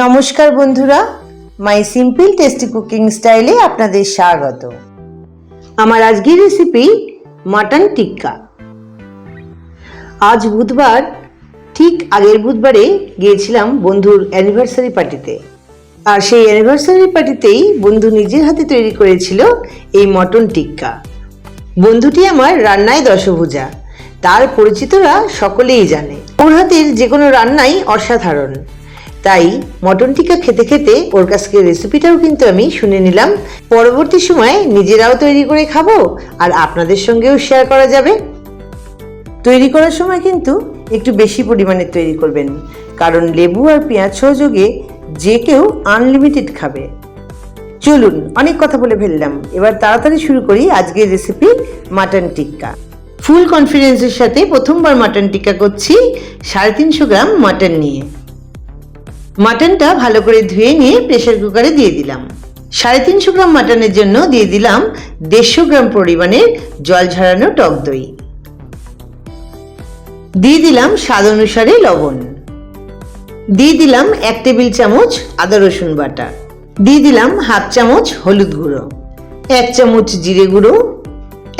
নমস্কার বন্ধুরা, মাই simple tasty cooking স্টাইলে আপনাদের স্বাগত। আমার আজকের রেসিপি মাটন টিক্কা। আজ বুধবার, ঠিক আগের বুধবারে গিয়েছিলাম বন্ধুর অ্যানিভার্সারি পার্টিতে আর সেই অ্যানিভার্সারি পার্টিতেই বন্ধু নিজের হাতে তৈরি করেছিল এই মটন টিক্কা। বন্ধুটি আমার রান্নায় দশভুজা, তার পরিচিতরা সকলেই জানে। ওর হাতের যে কোনো রান্নাই অসাধারণ। তাই মটন টিক্কা খেতে খেতে ওর কাছ থেকে রেসিপিটাও কিন্তু আমি শুনে নিলাম। পরবর্তী সময়ে নিজেরাও তৈরি করে খাব আর আপনাদের সঙ্গেও শেয়ার করা যাবে। তৈরি করার সময় কিন্তু একটু বেশি পরিমাণে তৈরি করবেন, কারণ লেবু আর পেঁয়াজ সহযোগে যে কেউ আনলিমিটেড খাবে। চলুন অনেক কথা বলে ফেললাম, এবার তাড়াতাড়ি শুরু করি আজকের রেসিপি মাটন টিক্কা ফুল কনফিডেন্সের সাথে প্রথমবার মাটন টিক্কা করছি, সাড়ে তিনশো গ্রাম মাটন নিয়ে। মাটনটা ভালো করে ধুয়ে নিয়ে প্রেসার কুকারে দিয়ে দিলাম। সাড়ে তিনশো গ্রাম মাটনের জন্য দিয়ে দিলাম দেড়শো গ্রাম পরিমাণের জল ঝরানো টক দই। দিয়ে দিলাম স্বাদ অনুসারে লবণ। দিয়ে দিলাম এক টেবিল চামচ আদা রসুন বাটা। দিয়ে দিলাম হাফ চামচ হলুদ গুঁড়ো, এক চামচ জিরে গুঁড়ো,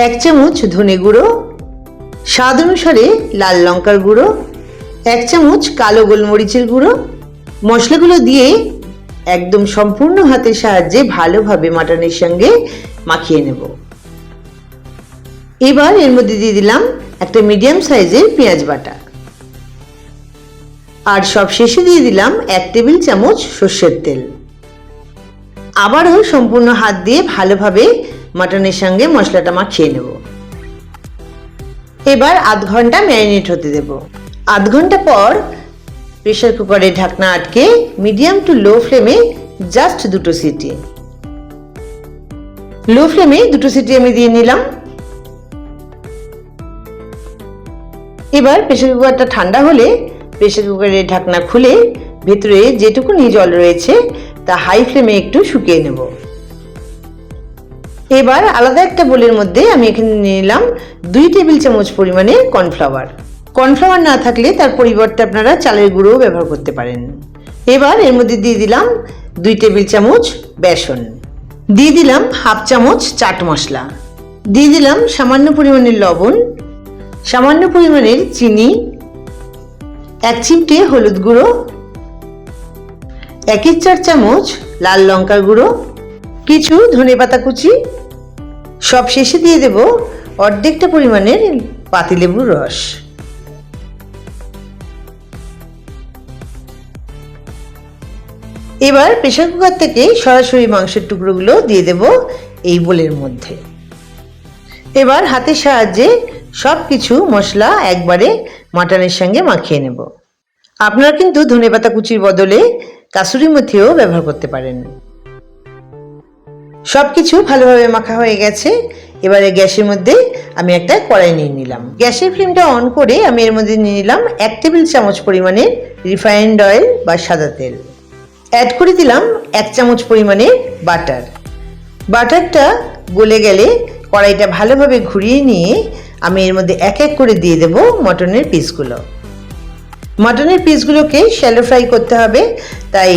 এক চামচ ধনে গুঁড়ো, স্বাদ অনুসারে লাল লঙ্কার গুঁড়ো, এক চামচ কালো গোলমরিচের গুঁড়ো মশলাগুলো দিয়ে একদম সম্পূর্ণ হাতের সাহায্যে ভালোভাবে মাটনের সঙ্গে মাখিয়ে নেব। এবার এর মধ্যে দিয়ে দিলাম একটা মিডিয়াম সাইজের পেঁয়াজ বাটা। আর সব শেষে দিয়ে দিলাম এক টেবিল চামচ সর্ষের তেল। আবারও সম্পূর্ণ হাত দিয়ে ভালোভাবে মাটনের সঙ্গে মশলাটা মাখিয়ে নেব। এবার আধ ঘণ্টা ম্যারিনেট হতে দেব। আধ ঘণ্টা পর প্রেশার কুকারে ঢাকনা আটকে মিডিয়াম টু লো ফ্লেমে জাস্ট দুটো সিটি। লো ফ্লেমে দুটো সিটি আমি দিয়ে নিলাম। এবার প্রেশার কুকারটা ঠান্ডা হলে প্রেশার কুকারের ঢাকনা খুলে ভেতরে যেটুকুনি জল রয়েছে তা হাই ফ্লেমে একটু শুকিয়ে নেব। এবার আলাদা একটা বোলের মধ্যে আমি এখানে নিলাম দুই টেবিল চামচ পরিমাণে কর্নফ্লাওয়ার। কর্নফ্লাওয়ার না থাকলে তার পরিবর্তে আপনারা চালের গুঁড়োও ব্যবহার করতে পারেন। এবার এর মধ্যে দিয়ে দিলাম দুই টেবিল চামচ বেসন। দিয়ে দিলাম হাফ চামচ চাট মশলা। দিয়ে দিলাম সামান্য পরিমাণের লবণ, সামান্য পরিমাণের চিনি, এক চিমটে হলুদ গুঁড়ো, এক ইঞ্চ চার চামচ লাল লঙ্কার গুঁড়ো, কিছু ধনে পাতা কুচি। সব শেষে দিয়ে দেব অর্ধেকটা পরিমাণের পাতিলেবুর রস। এবার প্রেশার কুকার থেকে সরাসরি মাংসের টুকরোগুলো দিয়ে দেব এই বোলের মধ্যে। এবার হাতের সাহায্যে সব কিছু মশলা একবারে মাটনের সঙ্গে মাখিয়ে নেব। আপনারা কিন্তু ধনেপাতা কুচির বদলে কাসুরি মেথিও ব্যবহার করতে পারেন। সব কিছু ভালোভাবে মাখা হয়ে গেছে। এবারে গ্যাসের মধ্যে আমি একটা কড়াই নিয়ে নিলাম। গ্যাসের ফ্লেমটা অন করে আমি এর মধ্যে নিয়ে নিলাম এক টেবিল চামচ পরিমাণে রিফাইন্ড অয়েল বা সাদা তেল। অ্যাড করে দিলাম এক চামচ পরিমাণে বাটার বাটারটা গলে গেলে কড়াইটা ভালোভাবে ঘুরিয়ে নিয়ে আমি এর মধ্যে এক এক করে দিয়ে দেব মটনের পিসগুলো। মটনের পিসগুলোকে শ্যালো ফ্রাই করতে হবে, তাই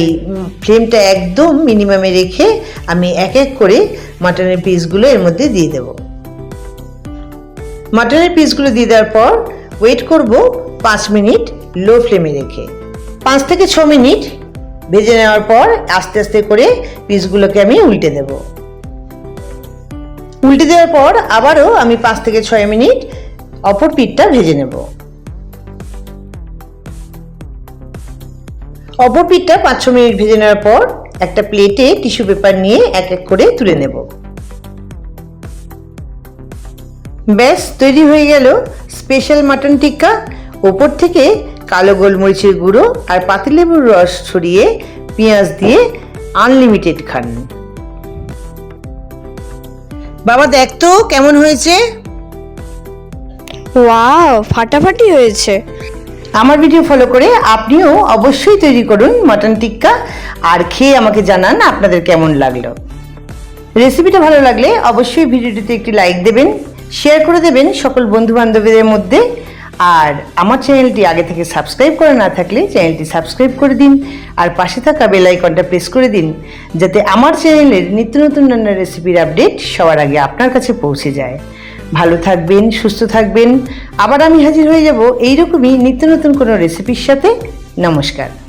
ফ্লেমটা একদম মিনিমামে রেখে আমি এক এক করে মটনের পিসগুলো এর মধ্যে দিয়ে দেব। মটনের পিসগুলো দিয়ে দেওয়ার পর ওয়েট করব পাঁচ মিনিট লো ফ্লেমে রেখে। পাঁচ থেকে ছ মিনিট ভেজে নেওয়ার পর আস্তে আস্তে করে পিসগুলোকে আমি উল্টে দেব। উল্টে দেওয়ার পর আবারও আমি পাঁচ থেকে ছয় মিনিট অপর পিঠটা ভেজে নেব। অপর পিঠটা পাঁচ ছ মিনিট ভেজে নেওয়ার পর একটা প্লেটে টিস্যু পেপার নিয়ে এক এক করে তুলে নেব। ব্যাস, তৈরি হয়ে গেল স্পেশাল মাটন টিক্কা ওপর থেকে কালো গোলমরিচের গুঁড়ো আর পাতিলেবুর রস ছড়িয়ে পেঁয়াজ দিয়ে আনলিমিটেড খান। বাবা দেখ তো কেমন হয়েছে। ওয়াও ফাটাফাটি হয়েছে। আমার ভিডিও ফলো করে আপনিও অবশ্যই তৈরি করুন মাটন টিক্কা আর খেয়ে আমাকে জানান আপনাদের কেমন লাগল। রেসিপিটা ভালো লাগলে অবশ্যই ভিডিওটিতে একটি লাইক দেবেন শেয়ার করে দেবেন সকল বন্ধু বান্ধবীদের মধ্যে। আর আমার চ্যানেলটি আগে থেকে সাবস্ক্রাইব করা না থাকলে চ্যানেলটি সাবস্ক্রাইব করে দিন আর পাশে থাকা বেল আইকনটা প্রেস করে দিন যাতে আমার চ্যানেলের নিত্য নতুন রান্নার রেসিপির আপডেট সবার আগে আপনার কাছে পৌঁছে যায়। ভালো থাকবেন, সুস্থ থাকবেন। আবার আমি হাজির হয়ে যাব এইরকমই নিত্য নতুন কোনো রেসিপির সাথে। নমস্কার।